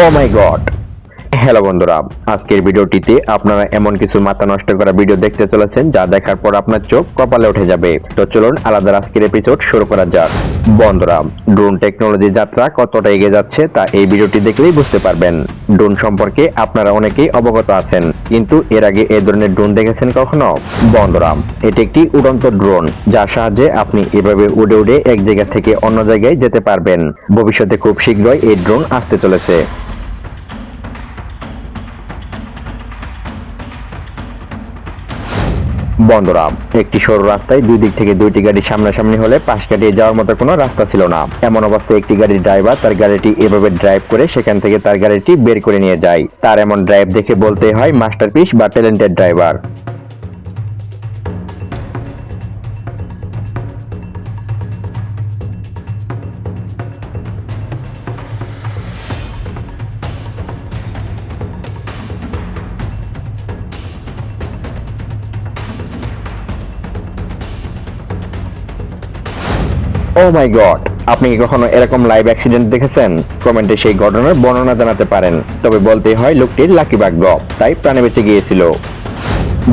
O my god hello বন্ধুরা, আজকের ভিডিওটিতে আপনারা এমন কিছু মাথা নষ্ট করা ভিডিও দেখতে চলেছেন যা দেখার পর আপনার চোখ কপালে উঠে যাবে। তো চলুন আলাদা আজকের এপিসোড শুরু করা যাক। বন্ধুরা ড্রোন টেকনোলজি যাত্রা কতটা এগিয়ে যাচ্ছে তা এই ভিডিওটি দেখলেই বুঝতে পারবেন। ড্রোন সম্পর্কে আপনারা অনেকেই অবগত আছেন, কিন্তু এর আগে এই ধরনের ড্রোন দেখেছেন কখনো? বন্ধুরা, এটি একটি উড়ন্ত ড্রোন যার সাহায্যে আপনি এভাবে উড়ে উড়ে এক জায়গা থেকে অন্য জায়গায় যেতে পারবেন। ভবিষ্যতে খুব শীঘ্রই এই ড্রোন আসতে চলেছে। বন্ধুরা একটি সরু রাস্তায় দুই দিক থেকে দুইটি গাড়ি সামনাসামনি হলে পাশ কাটিয়ে যাওয়ার মতো কোনো রাস্তা ছিল না। এমন অবস্থায় একটি গাড়ির ড্রাইভার তার গাড়িটি এভাবে ড্রাইভ করে সেখান থেকে তার গাড়িটি বের করে নিয়ে যায়। তার এমন ড্রাইভ দেখে বলতে হয় মাস্টারপিস বা talented driver. Oh my god আপনি কি কখনো এরকম লাইভ অ্যাক্সিডেন্ট দেখেছেন? কমেন্টে সেই ঘটনার বর্ণনা জানাতে পারেন। তবে বলতে হয়, লোকটির লাকি ভাগ্য তাই প্রাণে বেঁচে গিয়েছিল।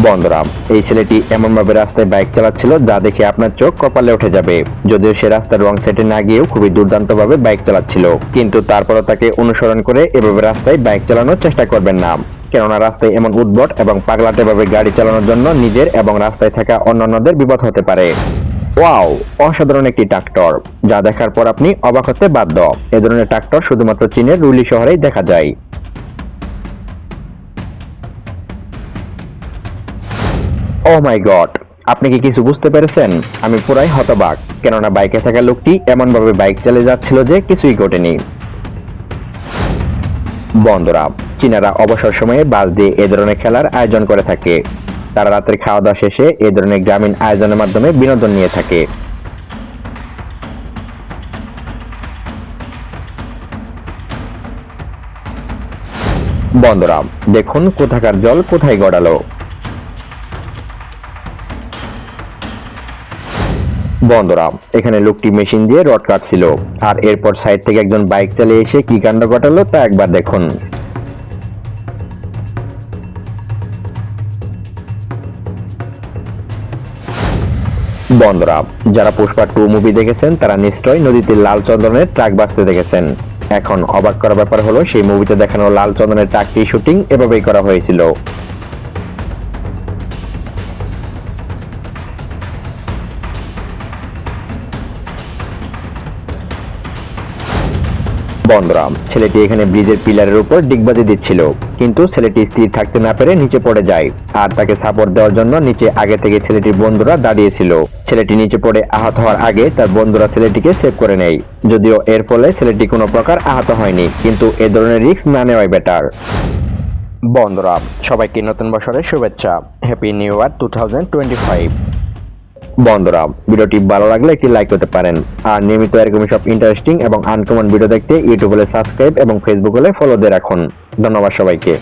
বন্ধুরা, এই ছেলেটি এমনভাবে রাস্তায় বাইক চালাচ্ছিল যা দেখে আপনার চোখ কপালে উঠে যাবে। যদিও সে রাস্তার রং সাইডে না গিয়েও খুবই দুর্দান্তভাবে বাইক চালাচ্ছিল। কিন্তু তারপরও তাকে অনুসরণ করে এভাবে রাস্তায় বাইক চালানোর চেষ্টা করবেন না। কেননা রাস্তায় এমন উদ্ভট এবং পাগলাটেভাবে গাড়ি চালানোর জন্য নিজের এবং রাস্তায় থাকা অন্যান্যদের বিপদ হতে পারে। ওয়াও অসাধারণ একটি ট্রাক্টর যা দেখার পর আপনি অবাক হতে বাধ্য। এ ধরনের ট্রাক্টর শুধুমাত্র চীনের রুলি শহরেই দেখা যায়। ও মাই গড আপনি কি কিছু বুঝতে পেরেছেন? আমি পুরাই হতবাক, কেননা বাইকে থাকা লোকটি এমনভাবে বাইক চালিয়ে যাচ্ছিল যে কিছুই ঘটেনি। বন্ধুরা, চীনারা অবসর সময়ে বাস দিয়ে এ ধরনের খেলার আয়োজন করে থাকে। তারা রাতের খাওয়া দাওয়া শেষে এ ধরনের গ্রামীণ আয়োজনের মাধ্যমে বিনোদন নিয়ে থাকে। বন্ধুরা দেখুন কোথাকার জল কোথায় গড়ালো। বন্ধুরা এখানে লোকটি মেশিন দিয়ে রড কাটছিল, আর এরপর সাইড থেকে একজন বাইক চালিয়ে এসে কি কাণ্ড ঘটালো তা একবার দেখুন। বন্ধুরা যারা পুষ্পা টু মুভি দেখেছেন, তারা নিশ্চয়ই নদীতে লাল চন্দনের ট্রাক বাঁচতে দেখেছেন। এখন অবাক করার ব্যাপার হলো, সেই মুভিতে দেখানো লাল চন্দনের ট্রাকটি শুটিং এভাবেই করা হয়েছিল। বন্ধুরা ছেলেটি এখানে ব্রিজের পিলারের উপর ডিগবাজি দিচ্ছিল। কিন্তু ছেলেটি স্থির থাকতে না পেরে নিচে পড়ে যায়। আর তাকে সাপোর্ট দেওয়ার জন্য নিচে আগে থেকে ছেলেটির বন্ধুরা দাঁড়িয়েছিল। ছেলেটি নিচে পড়ে আহত হওয়ার আগে তার বন্ধুরা ছেলেটিকে সেভ করে নেয়। যদিও এর ফলে ছেলেটি কোনো প্রকার আহত হয়নি, কিন্তু এ ধরনের রিস্ক না নেওয়াই বেটার বন্ধুরা সবাইকে নতুন বছরের শুভেচ্ছা। Happy new year two thousand twenty five বন্ধুরা, ভিডিওটি ভালো লাগলে একটি লাইক করতে পারেন। আর নিয়মিত এরকম সব ইন্টারেস্টিং এবং আনকমন ভিডিও দেখতে ইউটিউবে সাবস্ক্রাইব এবং ফেসবুক হলে ফলো দিয়ে রাখুন। ধন্যবাদ সবাইকে।